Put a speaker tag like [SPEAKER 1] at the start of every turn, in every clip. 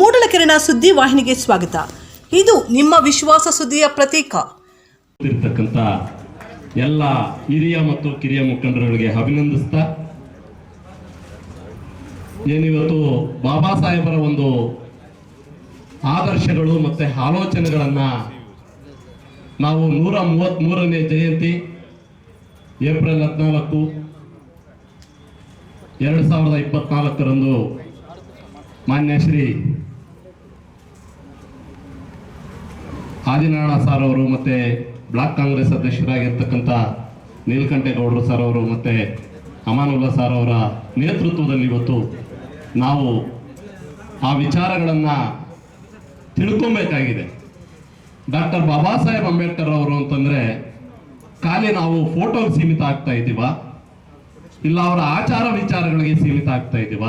[SPEAKER 1] ಮೂಡಲಕೆರೆನ ಸುದ್ದಿ ವಾಹಿನಿಗೆ ಸ್ವಾಗತ. ಇದು ನಿಮ್ಮ ವಿಶ್ವಾಸ ಸುದ್ದಿಯ ಪ್ರತೀಕ.
[SPEAKER 2] ಇರ್ತಕ್ಕಂಥ ಎಲ್ಲ ಹಿರಿಯ ಮತ್ತು ಕಿರಿಯ ಮುಖಂಡರುಗಳಿಗೆ ಅಭಿನಂದಿಸ್ತಾ, ಏನಿವತ್ತು ಬಾಬಾ ಸಾಹೇಬರ ಒಂದು ಆದರ್ಶಗಳು ಮತ್ತೆ ಆಲೋಚನೆಗಳನ್ನ ನಾವು ನೂರ ಮೂವತ್ತ್ಮೂರನೇ ಜಯಂತಿ, ಏಪ್ರಿಲ್ ಹದಿನಾಲ್ಕು, ಎರಡು ಸಾವಿರದ ಇಪ್ಪತ್ನಾಲ್ಕರಂದು ಮಾನ್ಯ ಶ್ರೀ ಆದಿನಾರಾಯಣ ಸರ್ ಅವರು ಮತ್ತೆ ಬ್ಲಾಕ್ ಕಾಂಗ್ರೆಸ್ ಅಧ್ಯಕ್ಷರಾಗಿರ್ತಕ್ಕಂಥ ನೀಲಕಂಠೇಗೌಡರು ಸರ್ ಅವರು ಮತ್ತೆ ಅಮಾನುಲ್ಲಾ ಸರ್ ಅವರ ನೇತೃತ್ವದಲ್ಲಿ ಇವತ್ತು ನಾವು ಆ ವಿಚಾರಗಳನ್ನು ತಿಳ್ಕೊಬೇಕಾಗಿದೆ. ಡಾಕ್ಟರ್ ಬಾಬಾ ಸಾಹೇಬ್ ಅಂಬೇಡ್ಕರ್ ಅವರು ಅಂತಂದ್ರೆ ಖಾಲಿ ನಾವು ಫೋಟೋಗೆ ಸೀಮಿತ ಆಗ್ತಾ ಇದ್ದೀವ, ಇಲ್ಲ ಅವರ ಆಚಾರ ವಿಚಾರಗಳಿಗೆ ಸೀಮಿತ ಆಗ್ತಾ ಇದ್ದೀವ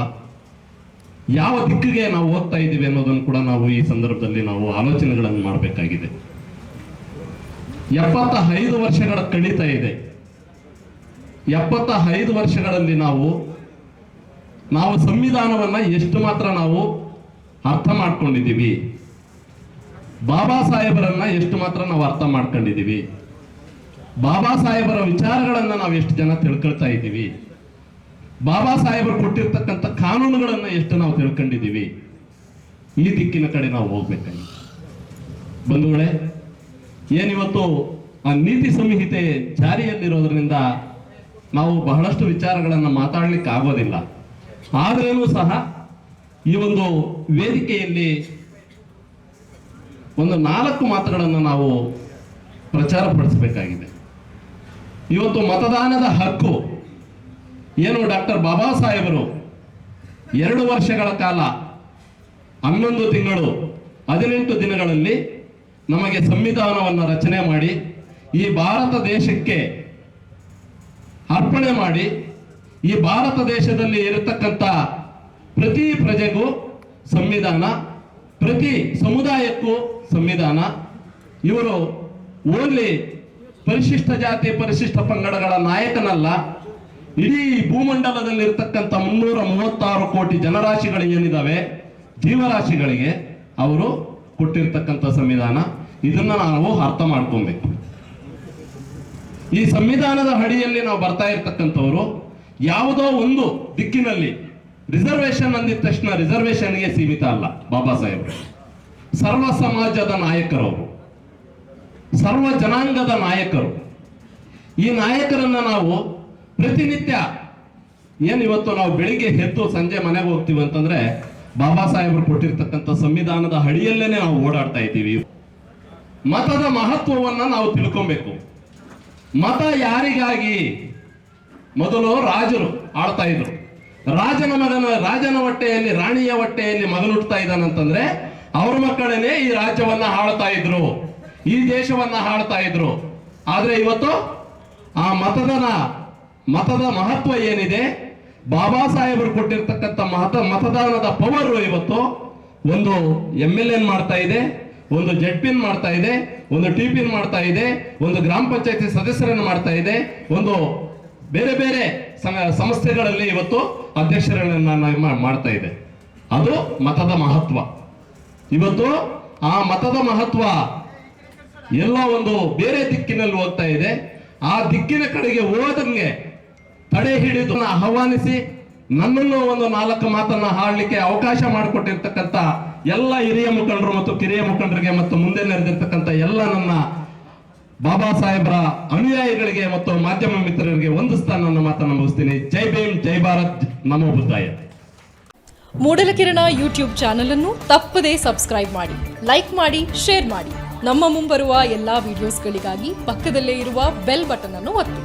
[SPEAKER 2] ಯಾವ ದಿಕ್ಕಿಗೆ ನಾವು ಹೋಗ್ತಾ ಇದ್ದೀವಿ ಅನ್ನೋದನ್ನು ಕೂಡ ನಾವು ಈ ಸಂದರ್ಭದಲ್ಲಿ ನಾವು ಆಲೋಚನೆಗಳನ್ನು ಮಾಡಬೇಕಾಗಿದೆ. ಎಪ್ಪತ್ತ ಐದು ವರ್ಷಗಳ ಕಳೀತಾ ಇದೆ. ಎಪ್ಪತ್ತ ಐದು ವರ್ಷಗಳಲ್ಲಿ ನಾವು ನಾವು ಸಂವಿಧಾನವನ್ನ ಎಷ್ಟು ಮಾತ್ರ ನಾವು ಅರ್ಥ ಮಾಡ್ಕೊಂಡಿದ್ದೀವಿ. ಬಾಬಾ ಸಾಹೇಬರನ್ನ ಎಷ್ಟು ಮಾತ್ರ ನಾವು ಅರ್ಥ ಮಾಡ್ಕೊಂಡಿದ್ದೀವಿ. ಬಾಬಾ ಸಾಹೇಬರ ವಿಚಾರಗಳನ್ನ ನಾವು ಎಷ್ಟು ಜನ ತಿಳ್ಕೊಳ್ತಾ ಇದ್ದೀವಿ. ಬಾಬಾ ಸಾಹೇಬರು ಕೊಟ್ಟಿರ್ತಕ್ಕಂಥ ಕಾನೂನುಗಳನ್ನು ಎಷ್ಟು ನಾವು ತಿಳ್ಕೊಂಡಿದ್ದೀವಿ, ಈ ದಿಕ್ಕಿನ ಕಡೆ ನಾವು ಹೋಗ್ಬೇಕಾಗಿ ಬಂಧುಗಳೇ, ಏನಿವತ್ತು ಆ ನೀತಿ ಸಂಹಿತೆ ಜಾರಿಯಲ್ಲಿರೋದ್ರಿಂದ ನಾವು ಬಹಳಷ್ಟು ವಿಚಾರಗಳನ್ನು ಮಾತಾಡ್ಲಿಕ್ಕೆ ಆಗೋದಿಲ್ಲ ಆದ್ರೂ ಸಹ ಈ ಒಂದು ವೇದಿಕೆಯಲ್ಲಿ ಒಂದು ನಾಲ್ಕು ಮಾತುಗಳನ್ನು ನಾವು ಪ್ರಚಾರ ಪಡಿಸಬೇಕಾಗಿದೆ ಇವತ್ತು ಮತದಾನದ ಹಕ್ಕು ಏನು ಡಾಕ್ಟರ್ ಬಾಬಾ ಸಾಹೇಬರು? ಎರಡು ವರ್ಷಗಳ ಕಾಲ, ಹನ್ನೊಂದು ತಿಂಗಳು, ಹದಿನೆಂಟು ದಿನಗಳಲ್ಲಿ ನಮಗೆ ಸಂವಿಧಾನವನ್ನು ರಚನೆ ಮಾಡಿ, ಈ ಭಾರತ ದೇಶಕ್ಕೆ ಅರ್ಪಣೆ ಮಾಡಿ, ಈ ಭಾರತ ದೇಶದಲ್ಲಿ ಇರತಕ್ಕಂಥ ಪ್ರತಿ ಪ್ರಜೆಗೂ ಸಂವಿಧಾನ, ಪ್ರತಿ ಸಮುದಾಯಕ್ಕೂ ಸಂವಿಧಾನ. ಇವರು ಓನ್ಲಿ ಪರಿಶಿಷ್ಟ ಜಾತಿ, ಪರಿಶಿಷ್ಟ ಪಂಗಡಗಳ ನಾಯಕನಲ್ಲ. ಇಡೀ ಭೂಮಂಡಲದಲ್ಲಿ ಇರತಕ್ಕಂಥ ಮುನ್ನೂರ ಮೂವತ್ತಾರು ಕೋಟಿ ಜನರಾಶಿಗಳು ಏನಿದಾವೆ? ಜೀವರಾಶಿಗಳಿಗೆ ಅವರು ಕೊಟ್ಟಿರ್ತಕ್ಕಂಥ ಸಂವಿಧಾನ. ಇದನ್ನ ನಾವು ಅರ್ಥ ಮಾಡ್ಕೊಬೇಕು. ಈ ಸಂವಿಧಾನದ ಅಡಿಯಲ್ಲಿ ನಾವು ಬರ್ತಾ ಇರ್ತಕ್ಕಂಥವ್ರು ಯಾವುದೋ ಒಂದು ದಿಕ್ಕಿನಲ್ಲಿ ರಿಸರ್ವೇಶನ್ ಅಂದಿದ ತಕ್ಷಣ ರಿಸರ್ವೇಶನ್ಗೆ ಸೀಮಿತ ಅಲ್ಲ, ಬಾಬಾ ಸಾಹೇಬ್ ಸರ್ವ ಸಮಾಜದ ನಾಯಕರು ಅವರು ಸರ್ವ ಜನಾಂಗದ ನಾಯಕರು. ಈ ನಾಯಕರನ್ನ ನಾವು ಪ್ರತಿನಿತ್ಯ ಏನು ಇವತ್ತು ನಾವು ಬೆಳಿಗ್ಗೆ ಎದ್ದು ಸಂಜೆ ಮನೆಗೆ ಹೋಗ್ತೀವಿ ಅಂತಂದ್ರೆ ಬಾಬಾ ಸಾಹೇಬರು ಕೊಟ್ಟಿರ್ತಕ್ಕಂಥ ಸಂವಿಧಾನದ ಅಡಿಯಲ್ಲೇನೆ ನಾವು ಓಡಾಡ್ತಾ ಇದ್ದೀವಿ. ಮತದ ಮಹತ್ವವನ್ನ ನಾವು ತಿಳ್ಕೊಬೇಕು. ಮತ ಯಾರಿಗಾಗಿ? ಮೊದಲು ರಾಜರು ಆಳ್ತಾ ಇದ್ರು. ರಾಜನ ಮಗನ, ರಾಜನ ಹೊಟ್ಟೆಯಲ್ಲಿ, ರಾಣಿಯ ಹೊಟ್ಟೆಯಲ್ಲಿ ಮಗನುಟ್ತಾ ಇದ್ದಾನಂತಂದ್ರೆ ಅವ್ರ ಮಕ್ಕಳನ್ನೇ ಈ ರಾಜ್ಯವನ್ನ ಆಳ್ತಾ ಇದ್ರು. ಈ ದೇಶವನ್ನ ಆಳ್ತಾ ಇದ್ರು. ಆದ್ರೆ ಇವತ್ತು ಆ ಮತದನ ಮತದ ಮಹತ್ವ ಏನಿದೆ? ಬಾಬಾ ಸಾಹೇಬರು ಕೊಟ್ಟಿರ್ತಕ್ಕಂಥ ಮತ ಮತದಾನದ ಪವರ್ ಇವತ್ತು ಒಂದು ಎಂ ಎಲ್ ಎನ್ ಮಾಡ್ತಾ ಇದೆ, ಒಂದು ಜೆಡ್ ಪಿನ್ ಮಾಡ್ತಾ ಇದೆ, ಒಂದು ಟಿ ಪಿನ್ ಮಾಡ್ತಾ ಇದೆ, ಒಂದು ಗ್ರಾಮ ಪಂಚಾಯತಿ ಸದಸ್ಯರನ್ನು ಮಾಡ್ತಾ ಇದೆ, ಒಂದು ಬೇರೆ ಬೇರೆ ಸಂಸ್ಥೆಗಳಲ್ಲಿ ಇವತ್ತು ಅಧ್ಯಕ್ಷರನ್ನ ಮಾಡ್ತಾ ಇದೆ. ಅದು ಮತದ ಮಹತ್ವ. ಇವತ್ತು ಆ ಮತದ ಮಹತ್ವ ಎಲ್ಲ ಒಂದು ಬೇರೆ ದಿಕ್ಕಿನಲ್ಲಿ ಹೋಗ್ತಾ ಇದೆ. ಆ ದಿಕ್ಕಿನ ಕಡೆಗೆ ಹೋದಂಗೆ ತಡೆ ಹಿಡಿದು ಆಹ್ವಾನಿಸಿ ನನ್ನನ್ನು ಒಂದು ನಾಲ್ಕು ಮಾತನ್ನ ಹಾಡಲಿಕ್ಕೆ ಅವಕಾಶ ಮಾಡಿಕೊಟ್ಟಿರ್ತಕ್ಕಂಥ ಎಲ್ಲ ಹಿರಿಯ ಮುಖಂಡರು ಮತ್ತು ಕಿರಿಯ ಮುಖಂಡರಿಗೆ ಮತ್ತು ಮುಂದೆ ನೆರೆದಿರ್ತಕ್ಕಂಥ ಎಲ್ಲ ನನ್ನ ಬಾಬಾ ಸಾಹೇಬರ ಅನುಯಾಯಿಗಳಿಗೆ ಮತ್ತು ಮಾಧ್ಯಮ ಮಿತ್ರರಿಗೆ ಒಂದು ನನ್ನ ಮಾತನ್ನು ಮುಗಿಸ್ತೀನಿ ಜೈ ಭೀಮ್, ಜೈ ಭಾರತ್, ನಮೋ ಬುದ್ಧಾಯ.
[SPEAKER 3] ಮೂಡಲಕಿರಣ ಯೂಟ್ಯೂಬ್ ಚಾನಲ್ ಅನ್ನು ತಪ್ಪದೇ ಸಬ್ಸ್ಕ್ರೈಬ್ ಮಾಡಿ, ಲೈಕ್ ಮಾಡಿ, ಶೇರ್ ಮಾಡಿ. ನಮ್ಮ ಮುಂಬರುವ ಎಲ್ಲಾ ವಿಡಿಯೋಸ್ಗಳಿಗಾಗಿ ಪಕ್ಕದಲ್ಲೇ ಇರುವ ಬೆಲ್ ಬಟನ್ ಅನ್ನು ಒತ್ತಿ.